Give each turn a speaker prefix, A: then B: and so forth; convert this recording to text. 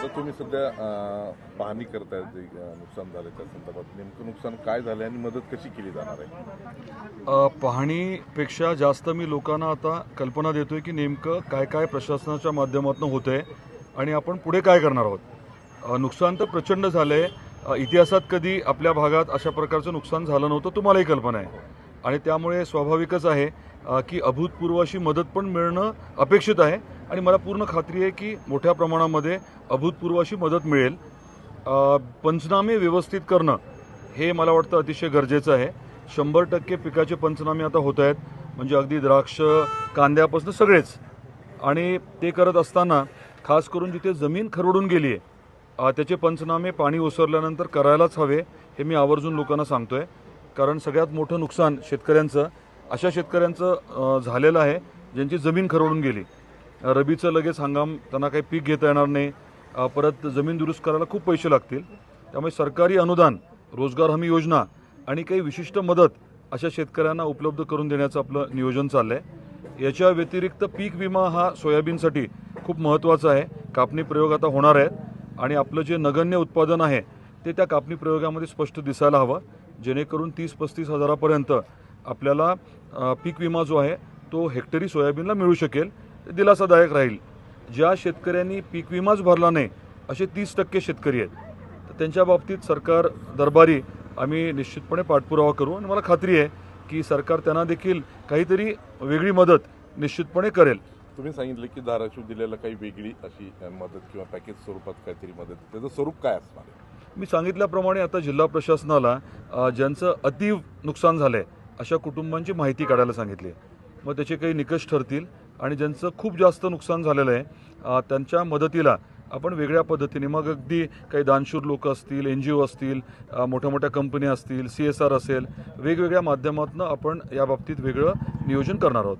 A: आता तुम्ही सध्या पाहणी करताय जे नुकसान झालं त्या संदर्भात. नेमकं नुकसान काय झालं आणि मदत कशी केली जाणार आहे?
B: पाहणीपेक्षा जास्त मी लोकांना आता कल्पना देतोय की नेमकं काय काय प्रशासनाच्या माध्यमातून होतंय आणि आपण पुढे काय करणार आहोत. नुकसान तर प्रचंड झालंय. आहे इतिहासात कधी आपल्या भागात अशा प्रकारचं नुकसान झालं नव्हतं तुम्हालाही कल्पना आहे. आणि त्यामुळे स्वाभाविकच आहे की अभूतपूर्व अशी मदत पण मिळणं अपेक्षित आहे. आणि मला पूर्ण खात्री आहे की मोठ्या प्रमाणामध्ये अभूतपूर्व अशी मदत मिळेल. पंचनामे व्यवस्थित करणं हे मला वाटतं अतिशय गरजेचं आहे. शंभर टक्के पिकाचे पंचनामे आता होत आहेत. म्हणजे अगदी द्राक्ष कांद्यापासून सगळेच. आणि ते करत असताना खास करून जिथे जमीन खरवडून गेली आहे त्याचे पंचनामे पाणी ओसरल्यानंतर करायलाच हवे हे मी आवर्जून लोकांना सांगतो आहे कारण सगळ्यात मोठं नुकसान शेतकऱ्यांचं अशा शेतकऱ्यांचं झालेलं आहे ज्यांची जमीन खरवडून गेली. रबीचं लगेच हंगाम त्यांना काही पीक घेता येणार नाही. परत जमीन दुरुस्त करायला खूप पैसे लागतील. त्यामुळे सरकारी अनुदान रोजगार हमी योजना आणि काही विशिष्ट मदत अशा शेतकऱ्यांना उपलब्ध करून देण्याचं आपलं नियोजन चाललं आहे याच्या व्यतिरिक्त पीक विमा हा सोयाबीनसाठी खूप महत्त्वाचा आहे. कापणी प्रयोग आता होणार आहेत. आणि आपलं जे नगण्य उत्पादन आहे ते त्या कापणी प्रयोगामध्ये स्पष्ट दिसायला हवं. जेणेकरून तीस पस्तीस हजारापर्यंत आपल्याला पीक विमा जो आहे तो हेक्टरी सोयाबीनला मिळू शकेल. दिलासादायक राहील. ज्या शेतकऱ्यांनी पीक विमाच भरला नाही असे तीस टक्के शेतकरी आहेत. तर त्यांच्या बाबतीत सरकार दरबारी आम्ही निश्चितपणे पाठपुरावा करू. आणि मला खात्री आहे की सरकार त्यांना देखील काहीतरी वेगळी मदत निश्चितपणे करेल.
A: तुम्ही सांगितलं की धाराशिव जिल्ह्याला काही वेगळी अशी मदत किंवा पॅकेज स्वरूपात काहीतरी मदत त्याचं स्वरूप काय असणार आहे?
B: मी सांगितल्याप्रमाणे आता जिल्हा प्रशासनाला ज्यांचं अतीव नुकसान झालं आहे अशा कुटुंबांची माहिती काढायला सांगितली. आहे मग त्याचे काही निकष ठरतील आणि ज्यांचं खूप जास्त नुकसान झालेलं आहे त्यांच्या मदतीला आपण वेगळ्या पद्धतीने मग अगदी काही दानशूर लोक असतील एन जी ओ असतील मोठ्या मोठ्या कंपन्या असतील सी एस आर असेल वेगवेगळ्या माध्यमातून आपण याबाबतीत वेगळं नियोजन करणार आहोत.